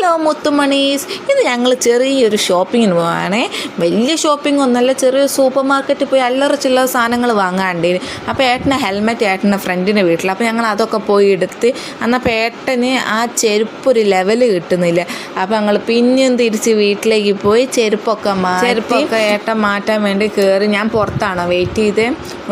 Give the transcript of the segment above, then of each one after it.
Hello മുത്തുമണീസ്. ഇത് ഞങ്ങൾ ചെറിയൊരു ഷോപ്പിങ്ങിന് പോവാണേ. വലിയ ഷോപ്പിംഗ് ഒന്നല്ല ചെറിയ സൂപ്പർ മാർക്കറ്റിൽ പോയി അല്ലറ ചില്ലറ സാധനങ്ങൾ വാങ്ങാണ്ട് അപ്പോൾ ഏട്ടന്റെ ഹെൽമെറ്റ് ഏട്ടന്റെ ഫ്രണ്ടിന്റെ വീട്ടിൽ അപ്പോൾ ഞങ്ങൾ അതൊക്കെ പോയി എടുത്ത് അന്നപ്പോൾ ഏട്ടന് ആ ചെരുപ്പ് ഒരു ലെവൽ കിട്ടുന്നില്ല. അപ്പോൾ ഞങ്ങൾ പിന്നെയും തിരിച്ച് വീട്ടിലേക്ക് പോയി ചെരുപ്പൊക്കെ മാറ്റി ചെരുപ്പൊക്കെ ഏട്ടൻ മാറ്റാൻ വേണ്ടി കയറി ഞാൻ പുറത്താണ് വെയിറ്റ് ചെയ്ത്?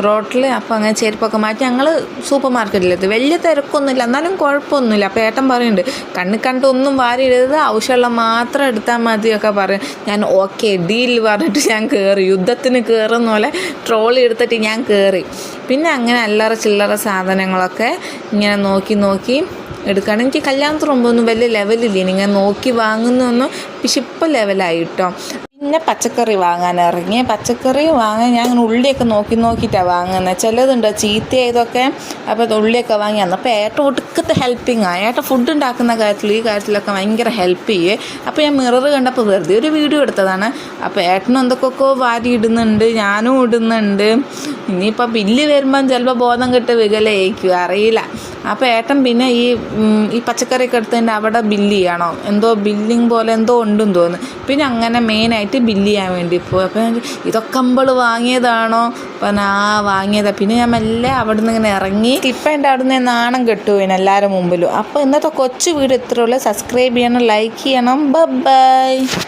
റോട്ടിൽ അപ്പോൾ അങ്ങനെ ചെരുപ്പൊക്കെ മാറ്റി ഞങ്ങൾ സൂപ്പർ മാർക്കറ്റിലെത്തി. വലിയ തിരക്കൊന്നുമില്ല എന്നാലും കുഴപ്പമൊന്നുമില്ല. അപ്പോൾ ഏട്ടൻ പറയുന്നുണ്ട് കണ്ണ് കണ്ട് ഒന്നും വാരി ഇടരുത് ആവശ്യമുള്ള മാത്രം എടുത്താൽ മതിയൊക്കെ പറയും. ഞാൻ ഓക്കെ ഡീൽ പറഞ്ഞിട്ട് ഞാൻ കയറി യുദ്ധത്തിന് കയറുന്ന പോലെ ട്രോളി എടുത്തിട്ട് ഞാൻ കയറി പിന്നെ അങ്ങനെ അല്ലറ ചില്ലറ സാധനങ്ങളൊക്കെ ഇങ്ങനെ നോക്കി നോക്കി എടുക്കുകയാണ്. എനിക്ക് കല്യാണത്തിന് മുമ്പൊന്നും വലിയ ലെവലില്ല ഇങ്ങനെ നോക്കി വാങ്ങുന്നൊന്നും ഇപ്പോൾ ലെവലായി കേട്ടോ പിന്നെ പച്ചക്കറി വാങ്ങാൻ ഇറങ്ങി. പച്ചക്കറി വാങ്ങാൻ ഞാൻ അങ്ങനെ ഉള്ളിയൊക്കെ നോക്കി നോക്കിയിട്ടാണ് വാങ്ങുന്നത് ചിലതുണ്ട് ചീത്തയായതൊക്കെ അപ്പോൾ ഉള്ളിയൊക്കെ വാങ്ങി വന്നു. അപ്പോൾ ഏട്ട ഒടുക്കത്തെ ഹെൽപ്പിംഗ് ആണ് ഏട്ട ഫുഡ് ഉണ്ടാക്കുന്ന കാര്യത്തിൽ ഈ കാര്യത്തിലൊക്കെ ഭയങ്കര ഹെൽപ്പ് ചെയ്യേ. അപ്പോൾ ഞാൻ മിറർ കണ്ടപ്പോൾ വെറുതെ ഒരു വീഡിയോ എടുത്തതാണ്. അപ്പോൾ ഏട്ടനും എന്തൊക്കെയൊക്കെ വാരി ഇടുന്നുണ്ട് ഞാനും ഇടുന്നുണ്ട്. ഇനിയിപ്പോൾ ബില്ല് വരുമ്പം ചിലപ്പോൾ ബോധം കിട്ട് വികലയിക്കും അറിയില്ല. അപ്പോൾ ഏട്ടൻ പിന്നെ ഈ ഈ പച്ചക്കറിയൊക്കെ എടുത്തതിന്റെ അവിടെ ബില്ല് ചെയ്യണോ? എന്തോ ബില്ലിങ് പോലെ എന്തോ ഉണ്ടെന്ന് തോന്നുന്നു. പിന്നെ അങ്ങനെ മെയിനായിട്ട് ബില്ല് ചെയ്യാൻ വേണ്ടി പോയി. അപ്പോൾ ഇതൊക്കെ നമ്മൾ വാങ്ങിയതാണോ? അപ്പം ആ വാങ്ങിയതാ. പിന്നെ ഞാൻ മെല്ലെ അവിടെ നിന്ന് ഇങ്ങനെ ഇറങ്ങി ഇപ്പം എന്റെ അവിടെ നിന്ന് നാണം കെട്ടു പോയിന് എല്ലാവരും മുമ്പിലും. അപ്പോൾ ഇന്നത്തെ കൊച്ചു വീട് ഇത്രയുള്ളൂ സബ്സ്ക്രൈബ് ചെയ്യണം ലൈക്ക് ചെയ്യണം. ബൈ